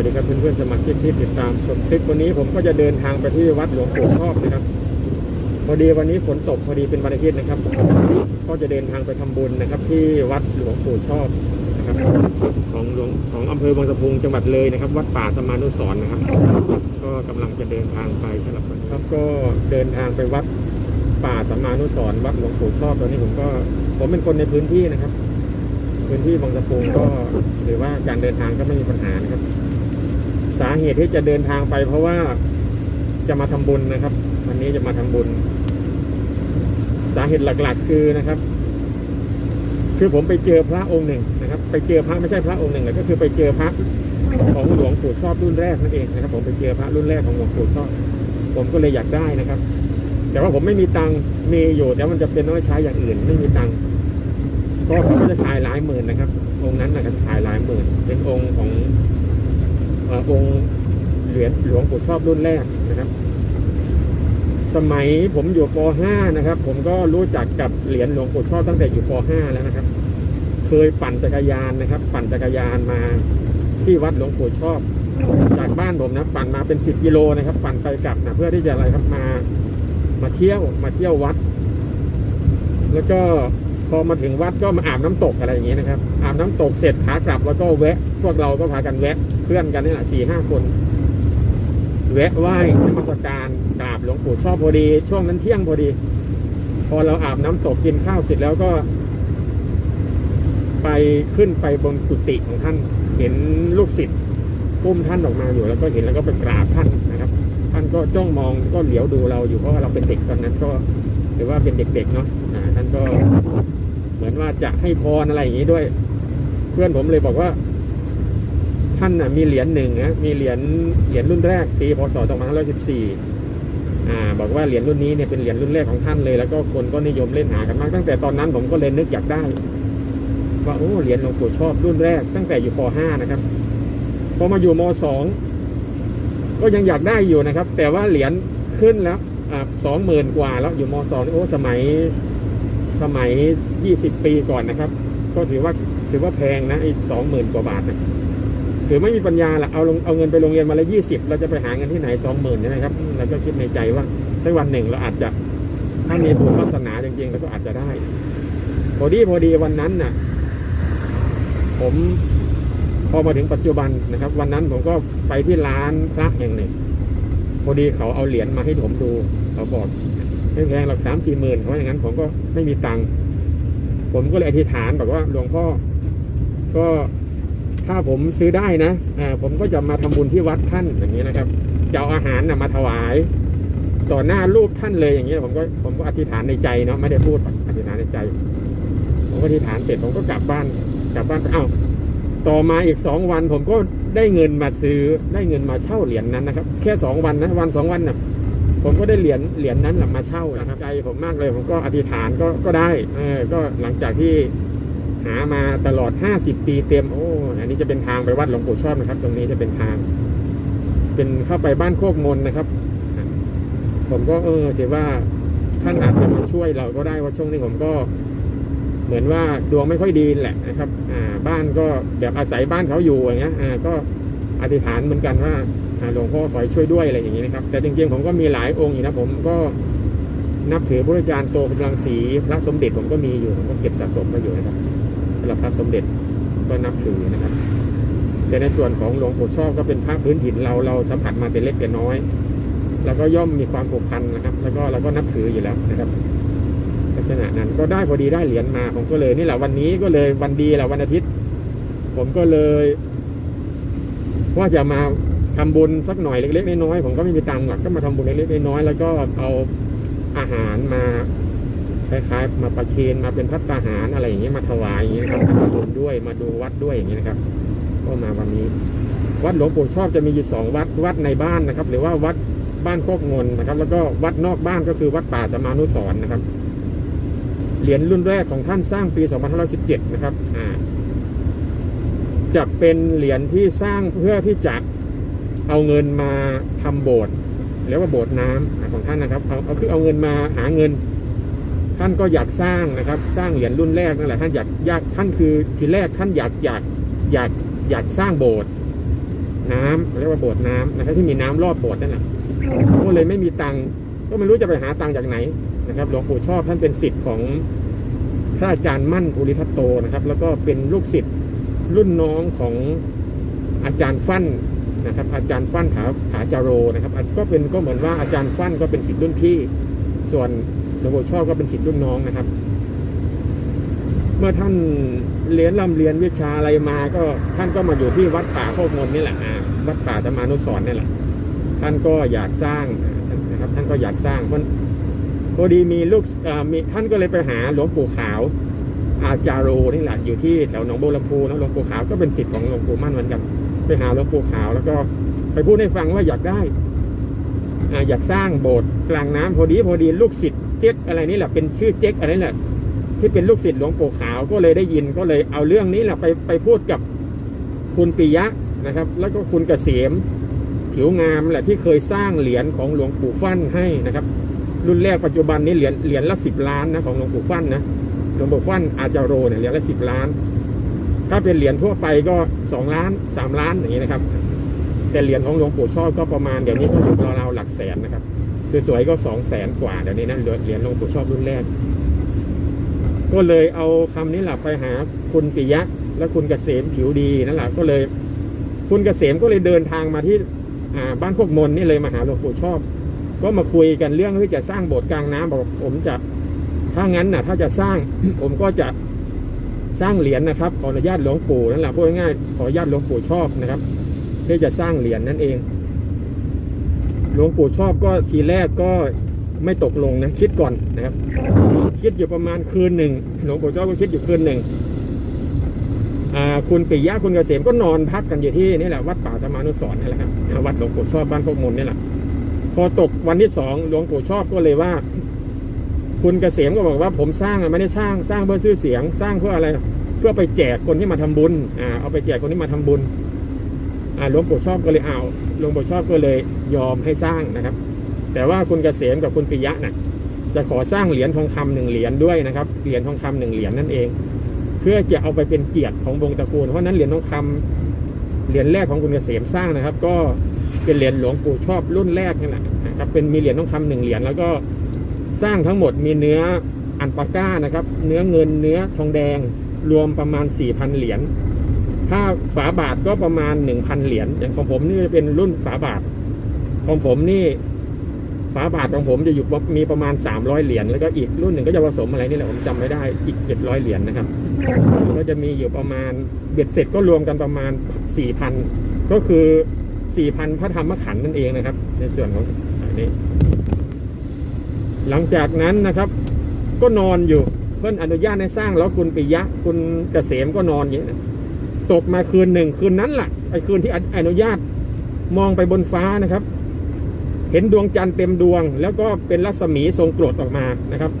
วัสดีครับเพื่อนๆสมาชิกที่ติดตามชมคลิปวันนี้ผมก็จะเดินทางไปที่วัดหลวงปู่ชอบนะครับพอดีวันนี้ฝนตกพอดีเป็นวันอาทิตย์นะครับก็จะเดินทางไปทำบุญนะครับ ที่วัดหลวงปู่ชอบนะครับ ของหลวงของอำเภอบางสะพุงจังหวัดเลยนะครับ วัดป่าสมานุสรนะครับ ก็กำลังจะเดินทางไปสำหรับครับก็เดินทางไปวัดป่าสมานุสรวัดหลวงปู่ชอบตอนนี้ผมก็ผมเป็นคนในพื้นที่นะครับ พื้นที่บางสะพุงก็หรือว่าการเดินทางก็ไม่มีปัญหานะครับ สาเหตุที่จะเดินทางไป เพราะว่าจะมาทำบุญนะครับ วันนี้จะมาทำบุญ สาเหตุหลักๆ คือนะครับ คือผมไปเจอพระองค์หนึ่งนะครับ ไปเจอพระไม่ใช่พระองค์หนึ่งเลยก็คือไปเจอพระของหลวงปู่ชอบรุ่นแรกนั่นเองนะครับ ผมไปเจอพระรุ่นแรกของหลวงปู่ชอบ ผมก็เลยอยากได้นะครับ แต่ว่าผมไม่มีตังค์มีอยู่แต่มันจะเป็นน้อยใช้อย่างอื่น ไม่มีตังค์ก็เขาก็จะขายหลายหมื่นนะครับ องค์นั้นนะครับขายหลายหมื่นเป็นองค์ของเอองค์เหรียญหลวงปู่ชอบรุ่นแรกนะครับ สมัยผมอยู่ป .5 นะครับ ผมก็รู้จักกับเหรียญหลวงปู่ชอบตั้งแต่อยู่ป .5 แล้วนะครับ เคยปั่นจักรยานนะครับ ปั่นจักรยานมาที่วัดหลวงปู่ชอบ จากบ้านผมนะ ปั่นมาเป็น10กิโลนะครับ ปั่นไปกลับนะเพื่อที่จะอะไรครับมา มาเที่ยวมาเที่ยววัด แล้วก็ พอมาถึงวัดก็มาอาบน้ำตกอะไรอย่างนี้นะครับอาบน้ำตกเสร็จขากลับแล้วก็แวะ พวกเราก็พากันแวะเพื่อนกันนี่แหละสี่ห้าคน แวะไหว้นมัสการกราบหลวงปู่ชอบพอดี ช่วงนั้นเที่ยงพอดี พอเราอาบน้ำตกกินข้าวเสร็จแล้วก็ ไปขึ้นไปบนกุฏิของท่าน เห็นลูกศิษย์ปุ้มท่านออกมาอยู่แล้วก็เห็นแล้วก็ไปกราบท่านนะครับ ท่านก็จ้องมองก็เหลียวดูเราอยู่เพราะว่าเราเป็นเด็กตอนนั้นก็ หรือว่าเป็นเด็กๆเนาะท่านก็เหมือนว่าจะให้พรอะไรอย่างนี้ด้วย เพื่อนผมเลยบอกว่า ท่านนะมีเหรียญหนึ่งนะมีเหรียญเหรียญรุ่นแรกปีพศ2514อ่าบอกว่าเหรียญรุ่นนี้เนี่ยเป็นเหรียญรุ่นแรกของท่านเลยแล้วก็คนก็นิยมเล่นหากันมากตั้งแต่ตอนนั้นผมก็เลยนึกอยากได้ว่าโอ้เหรียญหลวงปู่ชอบรุ่นแรก ตั้งแต่อยู่ป .5 นะครับพอมาอยู่ม .2 ก็ยังอยากได้อยู่นะครับ แต่ว่าเหรียญขึ้นแล้ว สองหมื่นกว่าแล้วอยู่ม .2 นี่โอ้สมัยสมัย20ปีก่อนนะครับ ก็ถือว่าถือว่าแพงนะไอ้สองหมื่นกว่าบาทนะคือไม่มีปัญญาละเอาลงเอาเงินไปโรงเรียนมาละยี่สิบเราจะไปหาเงินที่ไหนสองหมื่นใช่ไหมครับเราก็คิดในใจว่าสักวันหนึ่งเราอาจจะถ้ามีบุญวาสนาจริงๆเราก็อาจจะได้ พอดีพอดีวันนั้นน่ะ ผมพอมาถึงปัจจุบันนะครับ วันนั้นผมก็ไปที่ร้านพระแห่งหนึ่ง พอดีเขาเอาเหรียญมาให้ผมดูเขาบอกไม่แพงหรอกสามสี่หมื่นเพราะอย่างนั้นผมก็ไม่มีตังค์ผมก็เลยอธิษฐานบอกว่าหลวงพ่อ ก็ถ้าผมซื้อได้นะอ่าผมก็จะมาทำบุญที่วัดท่านอย่างนี้นะครับจะเอาอาหารนะมาถวาย ต่อหน้ารูปท่านเลยอย่างนี้ยผมก็ผมก็อธิษฐานในใจเนาะไม่ได้พูดอกอธิษฐานในใจ ผมก็อธิษฐานเสร็จผมก็กลับบ้านกลับบ้านเอ้าต่อมาอีกสองวันผมก็ ได้เงินมาซื้อได้เงินมาเช่าเหรียญนั้นนะครับ แค่สองวันนะวันสองวันน่ะผมก็ได้เหรียญเหรียญนั้นนะมาเช่านะครับใจผมมากเลยผมก็อธิษฐานก็ก็ได้เออก็หลังจากที่หามาตลอด 50 ปีเต็มโอ้อันนี้จะเป็นทางไปวัดหลวงปู่ชอบนะครับ ตรงนี้จะเป็นทาง เป็นเข้าไปบ้านโคกมนนะครับ ผมก็เออถือว่าท่านอาจจะมาช่วยเราก็ได้ว่าช่วงนี้ผมก็ เหมือนว่าดวงไม่ค่อยดีแหละนะครับอ่าบ้านก็แบบอาศัยบ้านเขาอยู่อย่างเงี้ยอ่าก็อธิษฐานเหมือนกันว่าหลวงพ่อขอให้ช่วยด้วยอะไรอย่างนี้นะครับ แต่จริงๆผมก็มีหลายองค์อยู่นะผมก็นับถือพระอาจารย์โตกำลังศรีพระสมเด็จผมก็มีอยู่ผมก็เก็บสะสมมาอยู่นะครับสำหรับพระสมเด็จก็นับถือนะครับ แต่ในส่วนของหลวงปู่ชอบก็เป็นพระพื้นถิ่นเราเราสัมผัสมาเป็นเล็กเป็นน้อย แล้วก็ย่อมมีความผูกพันนะครับ แล้วก็เราก็นับถืออยู่แล้วนะครับ ณะนั้นก็ได้พอดีได้เหรียญมา ผมก็เลยนี่แหละวันนี้ก็เลยวันดีแหละวันอาทิตย์ ผมก็เลย ว่าจะมาทำบุญสักหน่อยเล็ก ๆ น้อยๆผมก็ไม่มีตังค์หรอกก็มาทำบุญเล็กๆน้อยๆแล้วก็เอาอาหารมาคล้ายๆมาประเคนมาเป็นพัตตาหารอะไรอย่างเงี้ยมาถวายอย่างเงี้ยนะครับมาทำบุญด้วยมาดูวัดด้วยอย่างเงี้ยนะครับ ก็มาวันนี้ วัดหลวงปู่ชอบจะมีอยู่สองวัดวัดในบ้านนะครับ หรือว่าวัดบ้านโคกงนนะครับ แล้วก็วัดนอกบ้านก็คือวัดป่าสมานุสร์นะครับ เหรียญรุ่นแรกของท่านสร้างปี 2517 นะครับอ่าจะเป็นเหรียญที่สร้างเพื่อที่จะเอาเงินมาทำโบสถ์เรียกว่าโบสถ์น้ำอ่าของท่านนะครับเอาเอาคือเอาเงินมาหาเงิน ท่านก็อยากสร้างนะครับ สร้างเหรียญรุ่นแรกนั่นแหละท่านอยากอยากท่านคือทีแรกท่านอยากอยากอยากอยากสร้างโบสถ์น้ำเรียกว่าโบสถ์น้ำนะครับที่มีน้ำรอบโบสถ์นั่นแหละก็เลยไม่มีตังค์ก็ไม่รู้จะไปหาตังค์จากไหน นะครับหลวงปู่ชอบท่านเป็นศิษย์ของพระอาจารย์มั่นภูริทัตโตนะครับ แล้วก็เป็นลูกศิษย์รุ่นน้องของอาจารย์ฟั่นนะครับ อาจารย์ฟั่นขาขาจาโรนะครับก็เป็นก็เหมือนว่าอาจารย์ฟั่นก็เป็นศิษย์รุ่นพี่ ส่วนหลวงปู่ชอบก็เป็นศิษย์รุ่นน้องนะครับ เมื่อท่านเรียนร่ำเรียนวิชาอะไรมาก็ท่านก็มาอยู่ที่วัดป่าโคกมนนี่แหละวัดป่าสมานุสรนี่แหละ ท่านก็อยากสร้างนะครับ ท่านก็อยากสร้างเพราะ พอดีมีลูกมีท่านก็เลยไปหาหลวงปู่ขาว อาจารโรนี่แหละอยู่ที่แถวหนองบัวลำพูนะหลวงปู่ขาวก็เป็นศิษย์ของหลวงปู่มั่นเหมือนกันไปหาหลวงปู่ขาวแล้วก็ไปพูดให้ฟังว่าอยากได้ออยากสร้างโบสถ์กลางน้ำพอดีพอดีลูกศิษย์เจ๊กอะไรนี่แหละเป็นชื่อเจ๊กอะไรนี่แหละที่เป็นลูกศิษย์หลวงปู่ขาวก็เลยได้ยินก็เลยเอาเรื่องนี้แหละไปไปพูดกับคุณปิยะนะครับ แล้วก็คุณเกษมผิวงามแหละที่เคยสร้างเหรียญของหลวงปู่ฟั่นให้นะครับ รุ่นแรกปัจจุบันนี้เหรียญเหรียญละสิบล้านนะของหลวงปู่ฟั่นนะหลวงปู่ฟั่นอาจารโรเนี่ยเหรียญละสิบล้าน ถ้าเป็นเหรียญทั่วไปก็สองล้านสามล้านอย่างนี้นะครับ แต่เหรียญของหลวงปู่ชอบก็ประมาณเดี๋ยวนี้ก็อยู่ราวๆหลักแสนนะครับสวยๆก็สองแสนกว่าเดี๋ยวนี้นะเหรียญหลวงปู่ชอบรุ่นแรก ก็เลยเอาคำนี้แหละไปหาคุณปิยะและคุณเกษมผิวดีนั่นแหละก็เลย คุณเกษมก็เลยเดินทางมาที่บ้านโคกมนนี่เลยมาหาหลวงปู่ชอบ ก็มาคุยกันเรื่องที่จะสร้างโบสถ์กลางน้ำบอกผมจะถ้างั้นน่ะถ้าจะสร้างผมก็จะสร้างเหรียญนะครับ ขออนุญาตหลวงปู่นั่นแหละพูดง่ายๆขออนุญาตหลวงปู่ชอบนะครับที่จะสร้างเหรียญนั่นเอง หลวงปู่ชอบก็ทีแรกก็ไม่ตกลงนะคิดก่อนนะครับ คิดอยู่ประมาณคืนหนึ่งหลวงปู่ชอบก็คิดอยู่คืนหนึ่งคุณปิยะคุณเกษมก็นอนพักกันอยู่ที่นี่แหละวัดป่าสมานุสรณ์นี่แหละครับวัดหลวงปู่ชอบบ้านพวกมนนี่แหละ พอตกวันที่สองหลวงปู่ชอบก็เลยว่า คุณเกษมก็บอกว่าผมสร้างไม่ได้สร้างสร้างเพื่อชื่อเสียง สร้างเพื่ออะไร เพื่อไปแจกคนที่มาทำบุญอ่าเอาไปแจกคนที่มาทำบุญอ่าหลวงปู่ชอบก็เลยเอาหลวงปู่ชอบก็เลยยอมให้สร้างนะครับ แต่ว่าคุณเกษมกับคุณปิยะน่ะจะขอสร้างเหรียญทองคำหนึ่งเหรียญด้วยนะครับเหรียญทองคำหนึ่งเหรียญนั่นเอง เพื่อจะเอาไปเป็นเกียรติของวงตระกูลเพราะฉะนั้นเหรียญทองคำเหรียญแรกของคุณเกษมสร้างนะครับ ก็ เป็นเหรียญหลวงปู่ชอบรุ่นแรกนี่แหละนะครับเป็นมีเหรียญทองคำหนึ่งเหรียญแล้วก็สร้างทั้งหมดมีเนื้ออันปาก้านะครับ เนื้อเงินเนื้อทองแดงรวมประมาณ 4,000 เหรียญถ้าฝาบาทก็ประมาณ 1,000 เหรียญอย่างของผมนี่จะเป็นรุ่นฝาบาท ของผมนี่ฝาบาทของผมจะอยู่มีประมาณ 300 เหรียญแล้วก็อีกรุ่นหนึ่งก็จะผสมอะไรนี่แหละผมจำไม่ได้อีก 700 เหรียญนะครับก็จะมีอยู่ประมาณเบ็ดเสร็จก็รวมกันประมาณ 4,000 ก็คือ 4,000พระธรรมขันธ์นั่นเองนะครับ ในส่วนของอันนี้ หลังจากนั้นนะครับ ก็นอนอยู่เพื่อนอนุญาตให้สร้างแล้วคุณปิยะคุณเกษมก็นอนอย่างนี้ตกมาคืนหนึ่งคืนนั้นแหละไอ้คืนที่อนุญาตมองไปบนฟ้านะครับ เห็นดวงจันทร์เต็มดวง แล้วก็เป็นรัศมีทรงกรดออกมานะครับ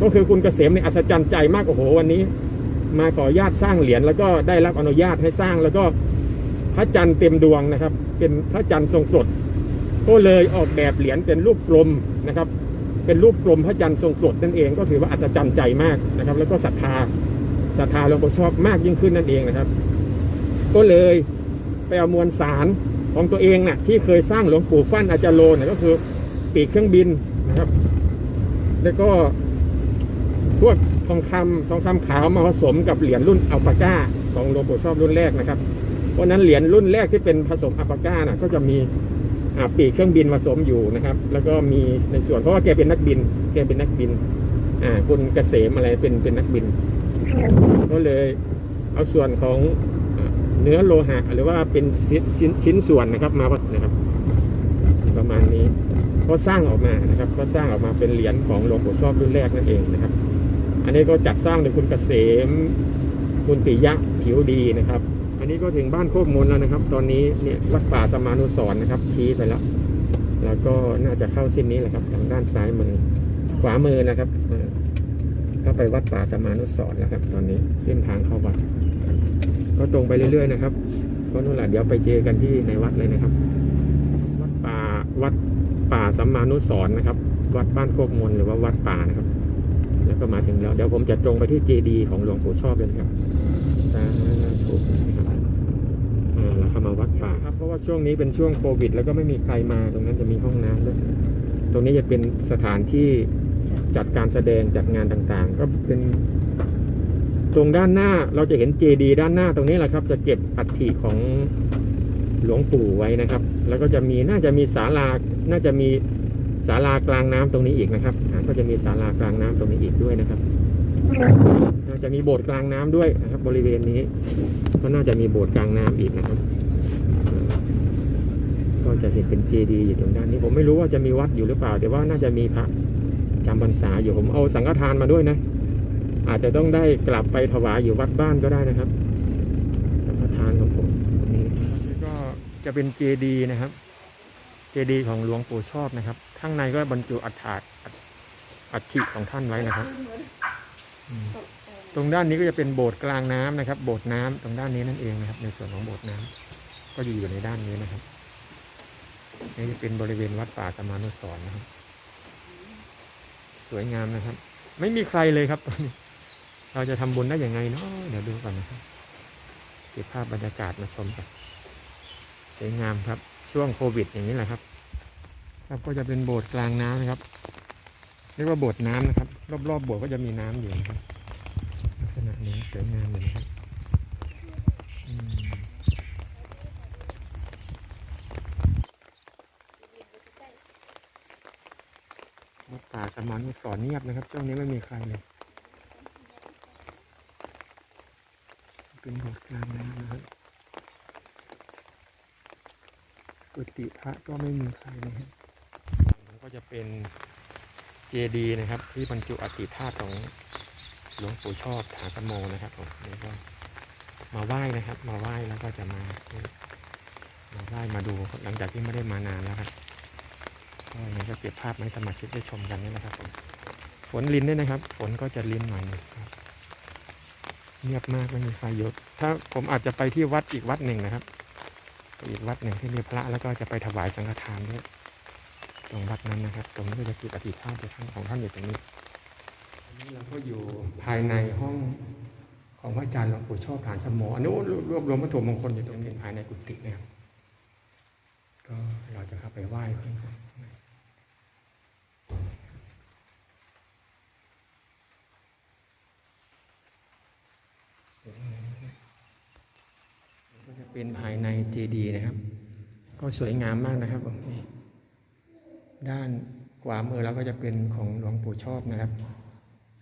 ก็คือคุณเกษมเนี่ยอัศจรรย์ใจมากโอ้โหวันนี้ มาขออนุญาตสร้างเหรียญแล้วก็ได้รับอนุญาตให้สร้างแล้วก็ พระจันทร์เต็มดวงนะครับ เป็นพระจันทร์ทรงกรดก็เลยออกแบบเหรียญเป็นรูปกลมนะครับ เป็นรูปกลมพระจันทร์ทรงกรดนั่นเองก็ถือว่าอัศจรรย์ใจมากนะครับ แล้วก็ศรัทธาศรัทธาหลวงปู่ชอบมากยิ่งขึ้นนั่นเองนะครับ ก็เลยไปเอามวลสารของตัวเองน่ะที่เคยสร้างหลวงปู่ฟั่นอาจารย์โลนะก็คือปีกเครื่องบินนะครับ แล้วก็พวกทองคำทองคำขาวมาผสมกับเหรียญรุ่นอัลปาก้าของหลวงปู่ชอบรุ่นแรกนะครับ เพราะนั้นเหรียญรุ่นแรกที่เป็นผสมอัปาก้าน่ะก็จะมีปีกเครื่องบินผสมอยู่นะครับ แล้วก็มีในส่วนเพราะว่าแกเป็นนักบิน แกเป็นนักบินอ่าคุณเกษมอะไรเป็นเป็นนักบิน ก็เลยเอาส่วนของอเนื้อโลหะหรือว่าเป็นชิ้นชิ้นส่วนนะครับมาวัดนะครับ ประมาณนี้ก็สร้างออกมานะครับ ก็สร้างออกมาเป็นเหรียญของหลวงปู่ชอบรุ่นแรกนั่นเองนะครับ อันนี้ก็จัดสร้างโดยคุณเกษมคุณปิยะผิวดีนะครับ อันนี้ก็ถึงบ้านโคกมนแล้วนะครับ ตอนนี้เนี่ยวัดป่าสมานุสร์นะครับ ชี้ไปแล้ว แล้วก็น่าจะเข้าเส้นนี้แหละครับทางด้านซ้ายมือขวามือนะครับเออเข้าไปวัดป่าสมานุสร์แล้วครับ ตอนนี้เส้นทางเข้าวัด ก็ตรงไปเรื่อยๆนะครับเพราะนู่นแหละเดี๋ยวไปเจอกันที่ในวัดเลยนะครับ วัดป่าวัดป่าสัมมานุสร์นะครับ วัดบ้านโคกมนหรือว่าวัดป่านะครับ แล้วก็มาถึงแล้ว เดี๋ยวผมจะตรงไปที่เจดี ของหลวงปู่ชอบเลยครับสาธุนะครับอ่าแล้ ว่าช่วงนี้เป็นช่วงโควิด แล้วก็ไม่มีใครมาตรงนั้นจะมีห้องน้ำด้วยตรงนี้จะเป็นสถานที่จัดการแสดงจัดงานต่างๆ ก็เป็น ตรงด้านหน้าเราจะเห็นเจดีด้านหน้าตรงนี้แหละครับ จะเก็บอัฐิของหลวงปู่ไว้นะครับ แล้วก็จะมีน่าจะมีศาลาน่าจะมีศาลากลางน้ำตรงนี้อีกนะครับก็จะมีศาลากลางน้ำตรงนี้อีกด้วยนะครับน่าจะมีโบสถ์กลางน้ำด้วยนะครับ บริเวณนี้ ก็น่าจะมีโบสถ์กลางน้ำอีกนะครับ จะเห็นเป็นเจดีย์อยู่ตรงด้านนี้ผมไม่รู้ว่าจะมีวัดอยู่หรือเปล่า แต่ว่าน่าจะมีพระจำพรรษาอยู่ผมเอาสังฆทานมาด้วยนะ อาจจะต้องได้กลับไปถวายอยู่วัดบ้านก็ได้นะครับ สังฆทานของผมนี้แล้วก็จะเป็นเจดีย์นะครับ เจดีย์ของหลวงปู่ชอบนะครับ ข้างในก็บรรจุอัฐาอัฐิของท่านไว้นะครับ ตรงด้านนี้ก็จะเป็นโบสถ์กลางน้ำนะครับ โบสถ์น้ำตรงด้านนี้นั่นเองนะครับ ในส่วนของโบสถ์น้ำก็จะอยู่ในด้านนี้นะครับ นี่จะเป็นบริเวณวัดป่าสมานุสร์นะครับ สวยงามนะครับ ไม่มีใครเลยครับตอนนี้ เราจะทำบุญได้ยังไงเนาะเดี๋ยวดูก่อนนะครับเก็บภาพบรรยากาศมาชมกันสวยงามครับ ช่วงโควิดอย่างนี้แหละครับ ครับก็จะเป็นโบสถ์กลางน้ำนะครับเรียกว่าโบสถ์น้ำนะครับ รอบๆโบสถ์ก็จะมีน้ำอยู่นะครับลักษณะนี้สวยงามเลยครับอืมวัดป่าสมา นุสรณ์เงียบนะครับ ช่วงนี้ไม่มีใครเลย เป็นโบสถ์กลางนะครับกุฏิพระก็ไม่มีใครนะครับมันก็จะเป็นเจดีนะครับ ที่บรรจุอธิธาตุของหลวงปู่ชอบฐานสมโมนะครับผมนี่ก็มาไหว้นะครับ มาไหว้แล้วก็จะมามาไหว้มาดูหลังจากที่ไม่ได้มานานแล้วครับ ก็ยังไงก็เก็บภาพให้สมาชิกได้ชมกันนี่นะครับผมฝนลินด้วยนะครับ ฝนก็จะลินหน่อยนึงครับเงียบมากไม่มีใครหยุดถ้าผมอาจจะไปที่วัดอีกวัดหนึ่งนะครับไปอีกวัดหนึ่งที่มีพระแล้วก็จะไปถวายสังฆทานด้วยตรงวัดนั้นนะครับ ตรงนี้ก็จะจุดอธิษฐานท่านของท่านอยู่ตรงนี้นี้เราก็อยู่ภายในห้องของพระอาจารย์หลวงปู่ชอบฐานสมโมอันนี้รวบรวมวัตถุมงคลอยู่ตรงนี้ภายในกุฏินะครับก็เราจะเข้าไปไหว้เพื่อนก่อนสวยงามนะครับก็จะ เป็นภายในเจดีย์นะครับ ก็สวยงามมากนะครับผมนี่ด้านขวามือเราก็จะเป็นของหลวงปู่ชอบนะครับ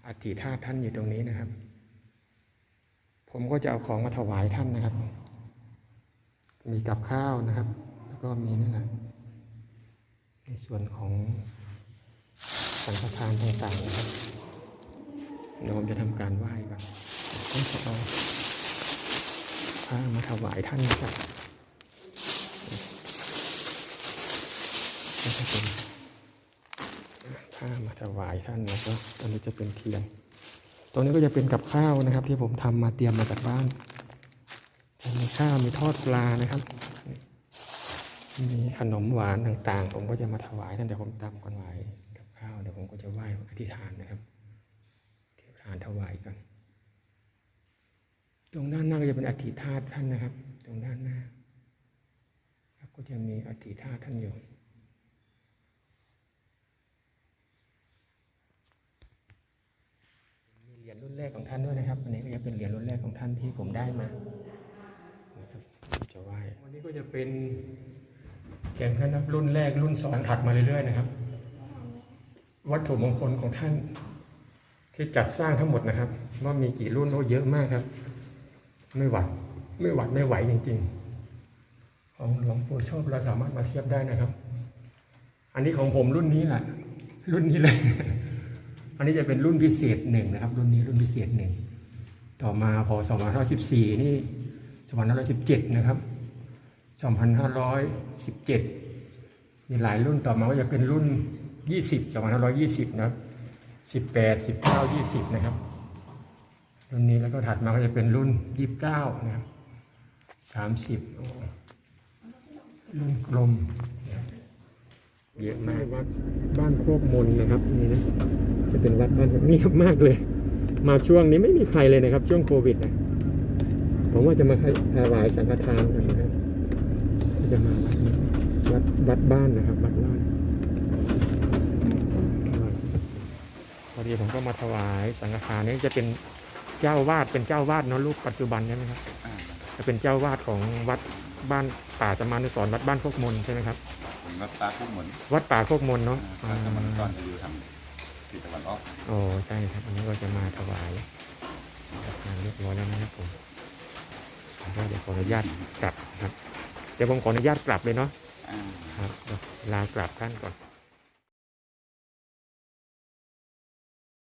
อัฐิธาตุท่านอยู่ตรงนี้นะครับ ผมก็จะเอาของมาถวายท่านนะครับ มีกับข้าวนะครับ แล้วก็มีนั่นแหละในส่วนของสังฆทานต่างๆนะครับเดี๋ยวผมจะทำการไหว้ก่อนต้องเอา ผ้ามาถวายท่านนะครับก็จะเป็นผ้ามาถวายท่านแล้วก็ตอนนี้จะเป็นเทียนตรงนี้ก็จะเป็นกับข้าวนะครับ ที่ผมทำมาเตรียมมาจากบ้าน มีข้าวมีทอดปลานะครับ มีขนมหวานต่างๆ ผมก็จะมาถวายท่านเดี๋ยวผมตำก่อนไหวกับข้าวเดี๋ยวผมก็จะไหว้อธิษฐานนะครับอธิษฐานถวายกัน ตรงด้านหน้าก็จะเป็นอธิธาตุท่านนะครับ ตรงด้านหน้าครับก็จะมีอธิธาตุท่านอยู่มีเหรียญรุ่นแรกของท่านด้วยนะครับ อันนี้ก็จะเป็นเหรียญรุ่นแรกของท่านที่ผมได้มานะครับจะไหว้วันนี้ก็จะเป็นแก่นท่านนะครับรุ่นแรกรุ่นสองถัดมาเรื่อยๆนะครับ วัตถุมงคลของท่านที่จัดสร้างทั้งหมดนะครับ ว่ามีกี่รุ่นโอ้เยอะมากครับ ไม่หวัดไม่หวัดไม่ไหวจริง ๆ ของหลวงปู่ชอบเราสามารถมาเทียบได้นะครับ อันนี้ของผมรุ่นนี้แหละรุ่นนี้เลย อันนี้จะเป็นรุ่นพิเศษหนึ่งนะครับ รุ่นนี้รุ่นพิเศษหนึ่งต่อมาพอ2514 นี่2517 นะครับ 2517 มีหลายรุ่นต่อมาก็จะเป็นรุ่น 20 2520 นะครับ 18 19 20 นะครับรุ่นนี้ แล้วก็ถัดมาก็จะเป็นรุ่น29นะครับ30โอ้รุ่นกลมเยอะมากวัดบ้านโคกมนนะครับนี่นะจะเป็นวัดบ้านเงียบมากเลย มาช่วงนี้ไม่มีใครเลยนะครับ ช่วงโควิดนะผมว่าจะมาถวายสังฆทานกันนะครับจะมาวัดนี้วัดวัดบ้านนะครับวัดบ้านพอดีผมก็มาถวายสังฆทานนี่จะเป็น เจ้าวาดเป็นเจ้าวาดเนอะรูปปัจจุบันใช่ไหมครับอ่าจะเป็นเจ้าวาดของวัดบ้านป่าสมานุสรณ์วัดบ้านโคกมนใช่ไหมครับผมวัดปลาพุ่งหมนวัดป่าโคกมนเนาะปลาสมันซ่อนจะอยู่ทางทิศตะวันออกโอ้ใช่ครับ อันนี้ก็จะมาถวายงานเรียบร้อยแล้วนะครับผมผมก็เดี๋ยวขออนุญาตกลับครับ เดี๋ยวผมขออนุญาตกลับเลยเนาะอ่าครับเดี๋ยวลากลับท่านก่อน